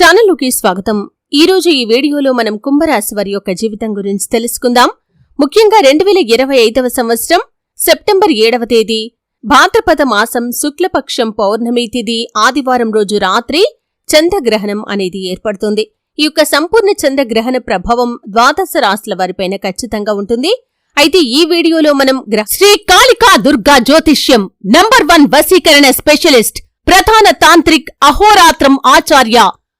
ఛానల్లోకి స్వాగతం. ఈ రోజు ఈ వీడియోలో మనం కుంభరాశి వారి యొక్క జీవితం గురించి తెలుసుకుందాం. ముఖ్యంగా రెండు వేల ఇరవై ఐదవ సంవత్సరం సెప్టెంబర్ ఏడవ తేదీ భాద్రపద మాసం శుక్లపక్షం పౌర్ణమి తిథి ఆదివారం రోజు రాత్రి చంద్రగ్రహణం అనేది ఏర్పడుతుంది. ఈ యొక్క సంపూర్ణ చంద్రగ్రహణ ప్రభావం ద్వాదశ రాశుల వారిపైన ఖచ్చితంగా ఉంటుంది. అయితే ఈ వీడియోలో మనం గ్రహ శ్రీ కాళికా దుర్గా జ్యోతిష్యం నంబర్ వన్ వసీకరణ స్పెషలిస్ట్ ప్రధాన తాంత్రిక్ అహోరాత్రం ఆచార్య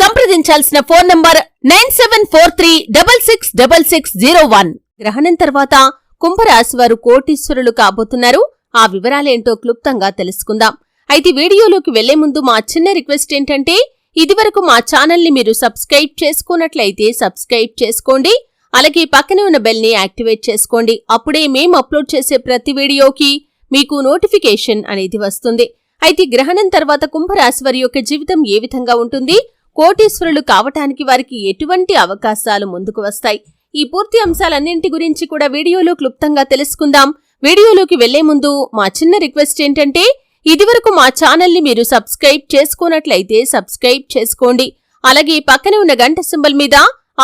సంప్రదించాల్సిన phone number nine seven four three double six double six zero one. గ్రహణం తర్వాత కుంభరాశి వారు కోటీశ్వరులు కాబోతున్నారు. ఆ వివరాలేంటో క్లుప్తంగా తెలుసుకుందాం. అయితే వీడియోలోకి వెళ్ళే ముందు మా చిన్న రిక్వెస్ట్ ఏంటంటే ఇదివరకు మా ఛానల్ని మీరు సబ్స్క్రైబ్ చేసుకున్నట్లయితే సబ్స్క్రైబ్ చేసుకోండి. అలాగే పక్కనే ఉన్న బెల్ని యాక్టివేట్ చేసుకోండి. అప్పుడే మేము అప్లోడ్ చేసే ప్రతి వీడియోకి మీకు నోటిఫికేషన్ అనేది వస్తుంది. అయితే గ్రహణం తర్వాత కుంభరాశి వారి యొక్క జీవితం ఏ విధంగా ఉంటుంది? కోటీశ్వరులు కావటానికి వారికి ఎటువంటి అవకాశాలు ముందుకు వస్తాయి? ఈ పూర్తి అంశాలన్నింటి గురించి కూడా వీడియోలో క్లుప్తంగా తెలుసుకుందాం. వీడియోలోకి వెళ్ళే ముందు మా చిన్న రిక్వెస్ట్ ఏంటంటే ఇదివరకు మా ఛానల్ని మీరు సబ్స్క్రైబ్ చేసుకున్నట్లయితే సబ్స్క్రైబ్ చేసుకోండి. అలాగే పక్కనే ఉన్న గంట సింబల్ మీద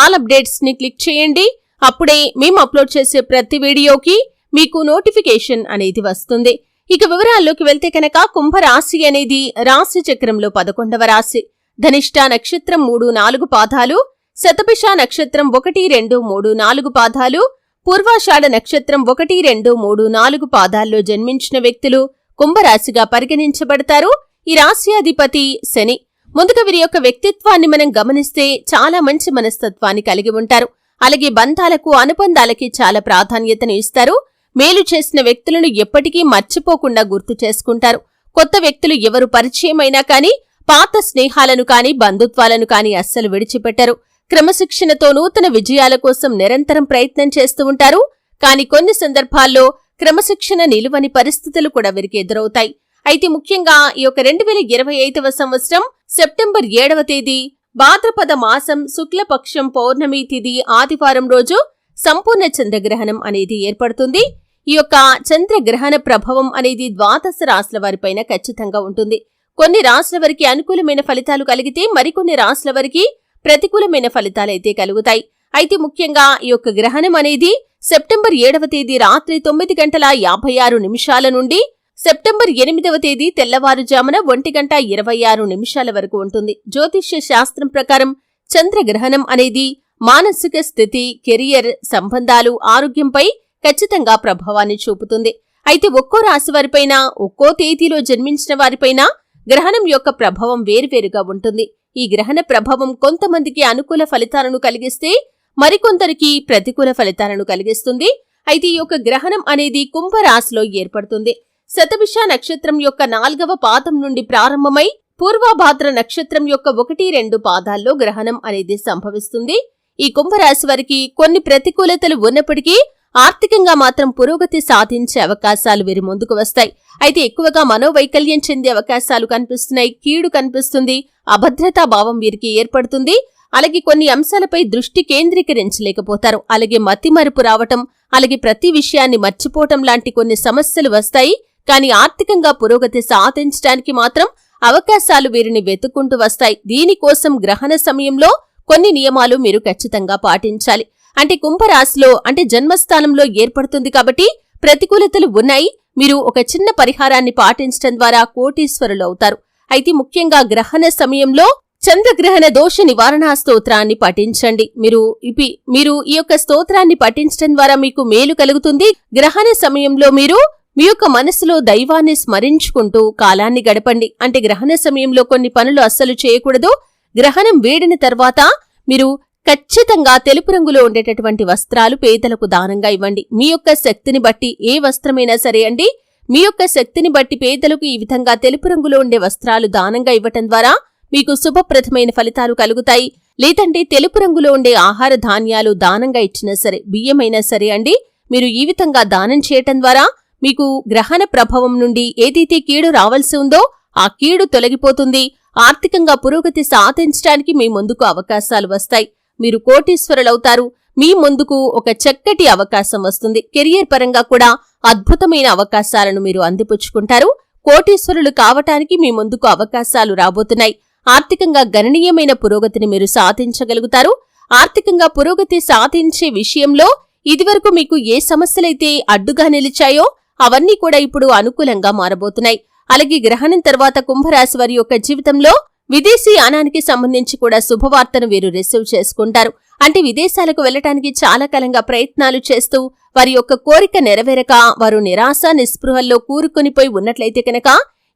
ఆల్ అప్డేట్స్ని క్లిక్ చేయండి. అప్పుడే మేము అప్లోడ్ చేసే ప్రతి వీడియోకి మీకు నోటిఫికేషన్ అనేది వస్తుంది. ఇక వివరాల్లోకి వెళ్తే కనుక కుంభరాశి అనేది రాశి చక్రంలో పదకొండవ రాశి. ధనిష్ట నక్షత్రం మూడు నాలుగు పాదాలు శతభిష నక్షత్రం ఒకటి రెండు మూడు నాలుగు పాదాలు పూర్వాషాఢ నక్షత్రం ఒకటి రెండు మూడు నాలుగు పాదాల్లో జన్మించిన వ్యక్తులు కుంభరాశిగా పరిగణించబడతారు. ఈ రాశి అధిపతి శని. ముందుగా వీరి యొక్క వ్యక్తిత్వాన్ని మనం గమనిస్తే చాలా మంచి మనస్తత్వాన్ని కలిగి ఉంటారు. అలాగే బంధాలకు అనుబంధాలకి చాలా ప్రాధాన్యతను ఇస్తారు. మేలు చేసిన వ్యక్తులను ఎప్పటికీ మర్చిపోకుండా గుర్తు చేసుకుంటారు. కొత్త వ్యక్తులు ఎవరు పరిచయమైనా కానీ పాత స్నేహాలను కాని బంధుత్వాలను కాని అస్సలు విడిచిపెట్టరు. క్రమశిక్షణతో నూతన విజయాల కోసం నిరంతరం ప్రయత్నం చేస్తూ ఉంటారు. కాని కొన్ని సందర్భాల్లో క్రమశిక్షణ నిలువని పరిస్థితులు కూడా వీరికి ఎదురవుతాయి. అయితే ముఖ్యంగా ఈ యొక్క రెండు వేల ఇరవై ఐదవ సంవత్సరం సెప్టెంబర్ ఏడవ తేదీ భాద్రపద మాసం శుక్లపక్షం పౌర్ణమి తిథి ఆదివారం రోజు సంపూర్ణ చంద్రగ్రహణం అనేది ఏర్పడుతుంది. ఈ యొక్క చంద్రగ్రహణ ప్రభావం అనేది ద్వాదశ రాశుల వారిపైన ఖచ్చితంగా ఉంటుంది. కొన్ని రాశుల వారికి అనుకూలమైన ఫలితాలు కలిగితే మరికొన్ని రాశుల వారికి ప్రతికూలమైన ఫలితాలైతే కలుగుతాయి. అయితే ముఖ్యంగా ఈ యొక్క గ్రహణం అనేది సెప్టెంబర్ ఏడవ తేదీ రాత్రి తొమ్మిది గంటల యాభై ఆరు నిమిషాల నుండి సెప్టెంబర్ ఎనిమిదవ తేదీ తెల్లవారుజామున ఒంటి గంట ఇరవై ఆరు నిమిషాల వరకు ఉంటుంది. జ్యోతిష్య శాస్త్రం ప్రకారం చంద్రగ్రహణం అనేది మానసిక స్థితి కెరియర్ సంబంధాలు ఆరోగ్యంపై ఖచ్చితంగా ప్రభావాన్ని చూపుతుంది. అయితే ఒక్కో రాశి వారిపైన ఒక్కో తేదీలో జన్మించిన వారిపైన గ్రహణం యొక్క ప్రభావం వేర్వేరుగా ఉంటుంది. ఈ గ్రహణ ప్రభావం కొంతమందికి అనుకూల ఫలితాలను కలిగిస్తే మరికొందరికి ప్రతికూల ఫలితాలను కలిగిస్తుంది. అయితే ఈ యొక్క గ్రహణం అనేది కుంభరాశిలో ఏర్పడుతుంది. శతభిష నక్షత్రం యొక్క నాల్గవ పాదం నుండి ప్రారంభమై పూర్వభాద్ర నక్షత్రం యొక్క ఒకటి రెండు పాదాల్లో గ్రహణం అనేది సంభవిస్తుంది. ఈ కుంభరాశి వారికి కొన్ని ప్రతికూలతలు ఉన్నప్పటికీ ఆర్థికంగా మాత్రం పురోగతి సాధించే అవకాశాలు వీరి ముందుకు వస్తాయి. అయితే ఎక్కువగా మనోవైకల్యం చెందే అవకాశాలు కనిపిస్తున్నాయి. కీడు కనిపిస్తుంది. అభద్రతా భావం వీరికి ఏర్పడుతుంది. అలాగే కొన్ని అంశాలపై దృష్టి కేంద్రీకరించలేకపోతారు. అలాగే మతిమరుపు రావటం అలాగే ప్రతి విషయాన్ని మర్చిపోవటం లాంటి కొన్ని సమస్యలు వస్తాయి. కానీ ఆర్థికంగా పురోగతి సాధించడానికి మాత్రం అవకాశాలు వీరిని వెతుక్కుంటూ వస్తాయి. దీనికోసం గ్రహణ సమయంలో కొన్ని నియమాలు మీరు ఖచ్చితంగా పాటించాలి. అంటే కుంభరాశిలో అంటే జన్మస్థానంలో ఏర్పడుతుంది కాబట్టి ప్రతికూలతలు ఉన్నాయి. మీరు ఒక చిన్న పరిహారాన్ని పాటించడం ద్వారా కోటీశ్వరులు అవుతారు. అయితే ముఖ్యంగా గ్రహణ సమయంలో చంద్రగ్రహణ దోష నివారణా స్తోత్రాన్ని పఠించండి. మీరు ఇపి మీరు ఈ యొక్క స్తోత్రాన్ని పఠించడం ద్వారా మీకు మేలు కలుగుతుంది. గ్రహణ సమయంలో మీరు మీ యొక్క మనసులో దైవాన్ని స్మరించుకుంటూ కాలాన్ని గడపండి. అంటే గ్రహణ సమయంలో కొన్ని పనులు అస్సలు చేయకూడదు. గ్రహణం వేడిన తర్వాత మీరు ఖచ్చితంగా తెలుపు రంగులో ఉండేటటువంటి వస్త్రాలు పేదలకు దానంగా ఇవ్వండి. మీ యొక్క శక్తిని బట్టి ఏ వస్త్రమైనా సరే అండి మీ యొక్క శక్తిని బట్టి పేదలకు ఈ విధంగా తెలుపు రంగులో ఉండే వస్త్రాలు దానంగా ఇవ్వటం ద్వారా మీకు శుభప్రదమైన ఫలితాలు కలుగుతాయి. లేదంటే తెలుపు రంగులో ఉండే ఆహార ధాన్యాలు దానంగా ఇచ్చినా సరే బియ్యమైనా సరే అండి మీరు ఈ విధంగా దానం చేయటం ద్వారా మీకు గ్రహణ ప్రభావం నుండి ఏదైతే కీడు రావాల్సి ఉందో ఆ కీడు తొలగిపోతుంది. ఆర్థికంగా పురోగతి సాధించడానికి మీ ముందుకు అవకాశాలు వస్తాయి. మీరు కోటీశ్వరులవుతారు. మీ ముందుకు ఒక చక్కటి అవకాశం వస్తుంది. కెరియర్ పరంగా కూడా అద్భుతమైన అవకాశాలను మీరు అందిపుచ్చుకుంటారు. కోటీశ్వరులు కావటానికి మీ ముందుకు అవకాశాలు రాబోతున్నాయి. ఆర్థికంగా గణనీయమైన పురోగతిని మీరు సాధించగలుగుతారు. ఆర్థికంగా పురోగతి సాధించే విషయంలో ఇదివరకు మీకు ఏ సమస్యలైతే అడ్డుగా నిలిచాయో అవన్నీ కూడా ఇప్పుడు అనుకూలంగా మారబోతున్నాయి. అలాగే గ్రహణం తర్వాత కుంభరాశి వారి యొక్క జీవితంలో విదేశీ యానానికి సంబంధించి కూడా శుభవార్తను వీరు రిసీవ్ చేసుకుంటారు. అంటే విదేశాలకు వెళ్ళటానికి చాలా కాలంగా ప్రయత్నాలు చేస్తూ వారి యొక్క కోరిక నెరవేరక వారు నిరాశ నిస్పృహల్లో కూరుకునిపోయి ఉన్నట్లయితే కనుక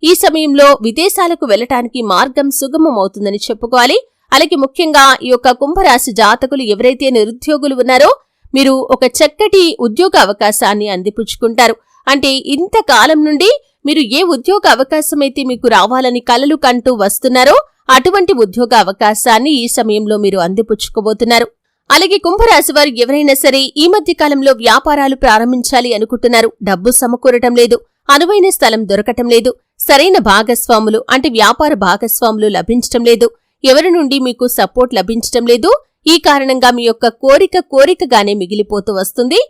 ఈ సమయంలో విదేశాలకు వెళ్ళటానికి మార్గం సుగమమవుతుందని చెప్పుకోవాలి. అలాగే ముఖ్యంగా ఈ యొక్క కుంభరాశి జాతకులు ఎవరైతే నిరుద్యోగులు ఉన్నారో మీరు ఒక చక్కటి ఉద్యోగ అవకాశాన్ని అందిపుచ్చుకుంటారు. అంటే ఇంతకాలం నుండి మీరు ఏ ఉద్యోగ అవకాశమైతే మీకు రావాలని కలలు కంటూ వస్తున్నారో అటువంటి ఉద్యోగ అవకాశాన్ని ఈ సమయంలో మీరు అందిపుచ్చుకోబోతున్నారు. అలాగే కుంభరాశి వారు ఎవరైనా సరే ఈ మధ్య కాలంలో వ్యాపారాలు ప్రారంభించాలి అనుకుంటున్నారు. డబ్బు సమకూరటం లేదు అనువైన స్థలం దొరకటం లేదు సరైన భాగస్వాములు అంటే వ్యాపార భాగస్వాములు లభించటం లేదు ఎవరి నుండి మీకు సపోర్ట్ లభించటం లేదు ఈ కారణంగా మీ యొక్క కోరిక కోరికగానే మిగిలిపోతూ వస్తుంది.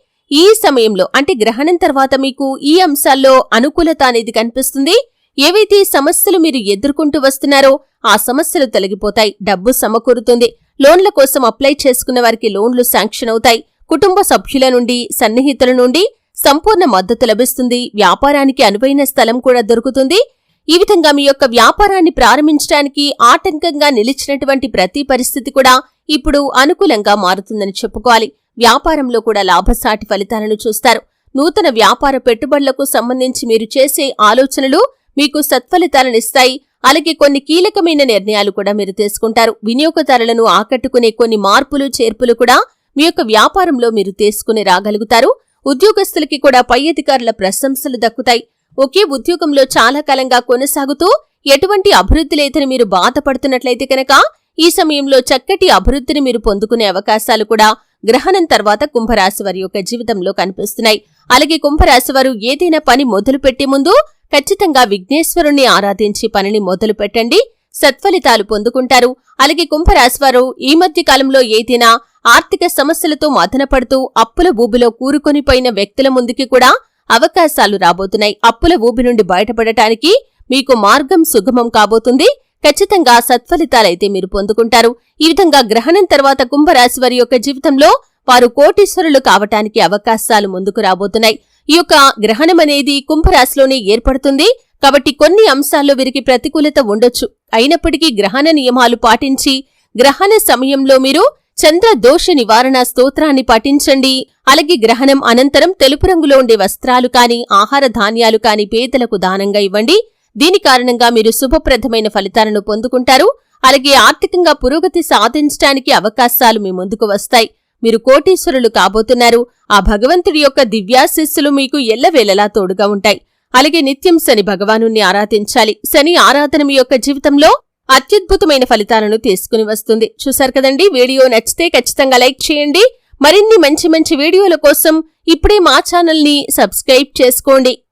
ఈ సమయంలో అంటే గ్రహణం తర్వాత మీకు ఈ అంశాల్లో అనుకూలత అనేది కనిపిస్తుంది. ఏవైతే సమస్యలు మీరు ఎదుర్కొంటూ వస్తున్నారో ఆ సమస్యలు తొలగిపోతాయి. డబ్బు సమకూరుతుంది. లోన్ల కోసం అప్లై చేసుకున్న వారికి లోన్లు శాంక్షన్ అవుతాయి. కుటుంబ సభ్యుల నుండి సన్నిహితుల నుండి సంపూర్ణ మద్దతు లభిస్తుంది. వ్యాపారానికి అనువైన స్థలం కూడా దొరుకుతుంది. ఈ విధంగా మీ యొక్క వ్యాపారాన్ని ప్రారంభించడానికి ఆటంకంగా నిలిచినటువంటి ప్రతి పరిస్థితి కూడా ఇప్పుడు అనుకూలంగా మారుతుందని చెప్పుకోవాలి. వ్యాపారంలో కూడా లాభసాటి ఫలితాలను చూస్తారు. నూతన వ్యాపార పెట్టుబడులకు సంబంధించి మీరు చేసే ఆలోచనలు మీకు సత్ఫలితాలనిస్తాయి అలాగే కొన్ని కీలకమైన నిర్ణయాలు కూడా మీరు తీసుకుంటారు. వినియోగదారులను ఆకట్టుకునే కొన్ని మార్పులు చేర్పులు కూడా మీ యొక్క వ్యాపారంలో మీరు తీసుకుని రాగలుగుతారు. ఉద్యోగస్తులకి కూడా పై అధికారుల ప్రశంసలు దక్కుతాయి. ఒకే ఉద్యోగంలో చాలా కాలంగా కొనసాగుతూ ఎటువంటి అభివృద్ధి లేదని మీరు బాధపడుతున్నట్లయితే కనుక ఈ సమయంలో చక్కటి అభివృద్ధిని మీరు పొందుకునే అవకాశాలు కూడా గ్రహణం తర్వాత కుంభరాశి వారి యొక్క జీవితంలో కనిపిస్తున్నాయి. అలాగే కుంభరాశి వారు ఏదైనా పని మొదలు పెట్టే ముందు ఖచ్చితంగా విఘ్నేశ్వరుణ్ణి ఆరాధించి పనిని మొదలు పెట్టండి సత్ఫలితాలు పొందుకుంటారు. అలాగే కుంభరాశి వారు ఈ మధ్య కాలంలో ఏదైనా ఆర్థిక సమస్యలతో మదనపడుతూ అప్పుల ఊబిలో కూరుకొనిపోయిన వ్యక్తుల ముందుకి కూడా అవకాశాలు రాబోతున్నాయి. అప్పుల ఊబి నుండి బయటపడటానికి మీకు మార్గం సుగమం కాబోతుంది. ఖచ్చితంగా సత్ఫలితాలైతే మీరు పొందుకుంటారు. ఈ విధంగా గ్రహణం తర్వాత కుంభరాశి వారి యొక్క జీవితంలో వారు కోటీశ్వరులు కావటానికి అవకాశాలు ముందుకు రాబోతున్నాయి. ఈ యొక్క గ్రహణం అనేది కుంభరాశిలోనే ఏర్పడుతుంది. కాబట్టి కొన్ని అంశాల్లో వీరికి ప్రతికూలత ఉండొచ్చు. అయినప్పటికీ గ్రహణ నియమాలు పాటించి గ్రహణ సమయంలో మీరు చంద్ర దోష నివారణ స్తోత్రాన్ని పఠించండి. అలాగే గ్రహణం అనంతరం తెలుపు రంగులో ఉండే వస్త్రాలు కాని ఆహార ధాన్యాలు కాని పేదలకు దానంగా ఇవ్వండి. దీని కారణంగా మీరు శుభప్రదమైన ఫలితాలను పొందుకుంటారు. అలాగే ఆర్థికంగా పురోగతి సాధించడానికి అవకాశాలు మీ ముందుకు వస్తాయి. మీరు కోటీశ్వరులు కాబోతున్నారు. ఆ భగవంతుడి యొక్క దివ్యాశిస్సులు మీకు ఎల్లవేళలా తోడుగా ఉంటాయి. అలాగే నిత్యం శని భగవాను ఆరాధించాలి. శని ఆరాధన మీ యొక్క జీవితంలో అత్యద్భుతమైన ఫలితాలను తీసుకుని వస్తుంది. చూశారు కదండి? వీడియో నచ్చితే ఖచ్చితంగా లైక్ చేయండి. మరిన్ని మంచి మంచి వీడియోల కోసం ఇప్పుడే మా ఛానల్ని సబ్స్క్రైబ్ చేసుకోండి.